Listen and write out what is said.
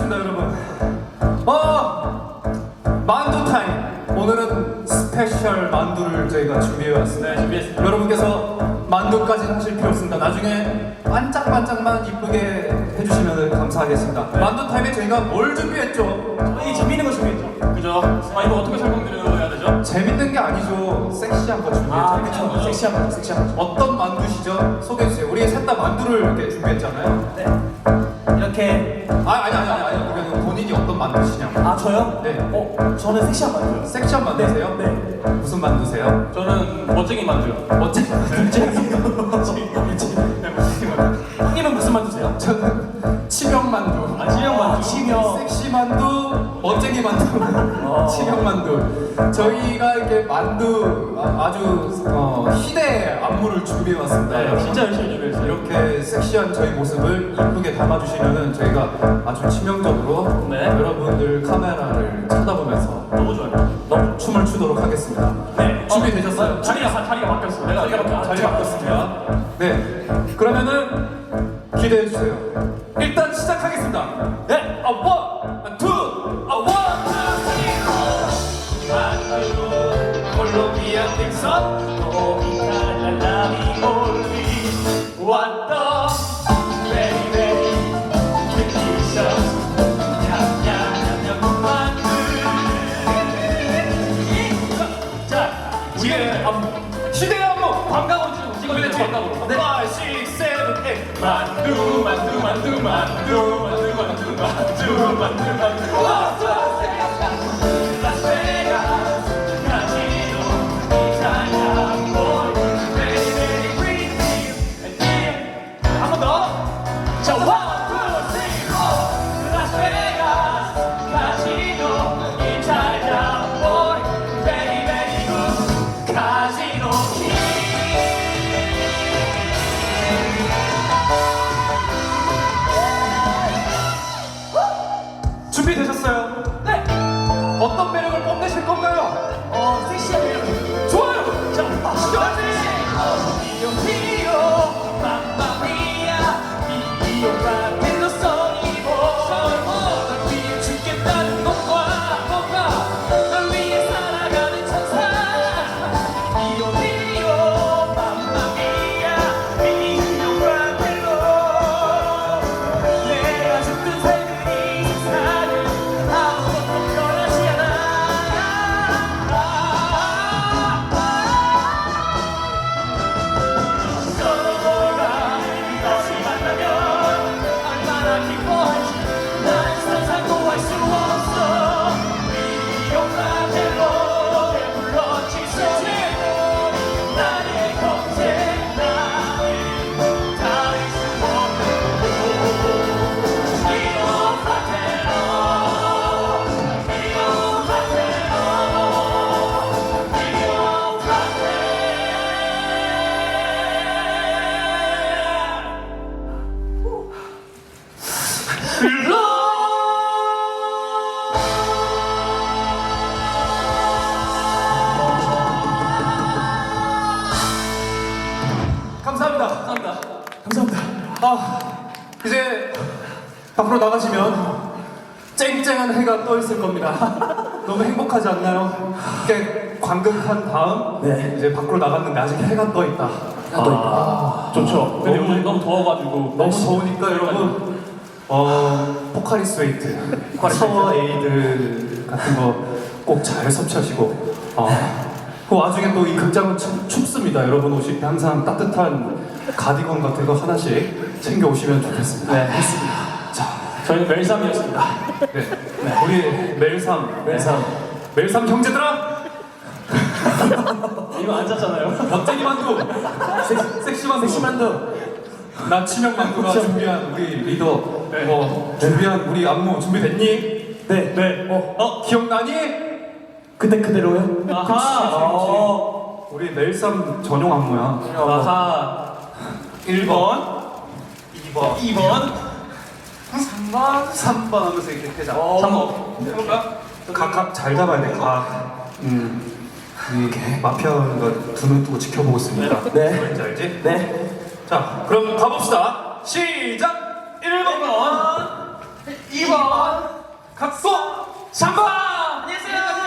왔습니다 여러분 어! 만두 타임! 오늘은 스페셜 만두를 저희가 준비해왔습니다 네, 준비했습니다. 여러분께서 만두까지 하실 필요 없습니다 나중에 반짝반짝만 이쁘게 해주시면 감사하겠습니다 네. 만두 타임에 저희가 뭘 준비했죠? 아, 이 재밌는 거 준비했죠? 그죠? 아 이거 어떻게 설명드려야 되죠? 재밌는 게 아니죠 섹시한 거 준비했죠 아, 섹시한 섹시한 거 섹시한 거 어떤 만두시죠? 소개해주세요 우리 셋 다 만두를 이렇게 준비했잖아요 네 이렇게 아, 아니, 아니, 아니, 아니. 그냥 본인이 어떤 만두시냐고. 아 저요? 네. 어 저는 섹시한 만두요. 섹시한 만두세요? 네, 네. 무슨 만두세요? 저는 멋쟁이 만두요. 멋진 형님은 무슨 만두세요? 저는 치명 만두. 아, 치명 만두. 치명. 섹시 만두, 멋쟁이 만두, 어. 치명 만두. 저희가 이렇게 만두 아- 아주 어, 희대의 안무를 준비해 왔습니다. 네, 여러분. 진짜 열심히 준비했어요. 이렇게 섹시한 저희 모습을 이쁘게 담아주시면은 저희가 아주 치명적으로 네. 여러분들 카메라를 쳐다보면서 너무 좋아요. 너무 춤을 추도록 하겠습니다. 네. 준비되셨어요? 어, 자리가 자리가 바뀌었어. 내가 자리가, 내가 자리가 바뀌었습니다. 네. 그러면은 기대해 주세요. 일단. 네. 아, 원, 투, 아, 원, 투, 만두 콜롬비아 땡선 또 이탈리아미 올리 왔다 베리 베리 튀기셔 냠냠냠냠. 만두 자 우리의 안무 시대의 안무. 광각으로 찍어 찍어주세요 광각으로 네. 5, 6, 7, 8 만두 만두 만두 만두 지금 만들 만들. 준비되셨어요? 네. 어떤 매력을 뽐내실 건가요? 어, 섹시한 매력. 좋아요. 자, Dio, 감사합니다. 감사합니다. 감사합니다. 아, 이제 밖으로 나가시면 쨍쨍한 해가 떠 있을 겁니다. 너무 행복하지 않나요? 이렇게 관극한 다음 네. 이제 밖으로 나갔는데 아직 해가 떠 있다. 해가 떠 있다. 좋죠. 근데 요즘 너무 더워가지고 너무 더우니까 여러분 어 포카리 스웨이트, 샤워 에이드 같은 거 꼭 잘 섭취하시고 어, 그 와중에 또 이 극장은 참 춥습니다. 여러분 오실 때 항상 따뜻한 가디건 같은 거 하나씩 챙겨 오시면 좋겠습니다. 네. 자, 저희는 멜삼이었습니다. 네. 우리 멜삼, 멜삼. 멜삼 형제들아, 이거 안 짰잖아요. 멋쟁이 만두, 섹- 섹시 만두, 섹시 만두. 나 치명 만두가 준비한 우리 리더, 네. 어, 준비한 우리 안무 준비됐니? 네. 네. 어, 어 기억나니? 그때 그대로요? 아하. 어, 우리 멜삼 전용 안무야. 아하. 1번, 2번, 2번, 3번, 3번 하면서 이렇게 되자. 3번. 해볼까? 각각 잘 잡아야 돼. 각. 음. 이게 마피아가 두눈 뜨고 지켜보고 있습니다. 네. 뭔지 알지? 네. 자, 그럼 가봅시다. 시작! 1번, 2번, 2번, 각고 3번! 안녕하세요.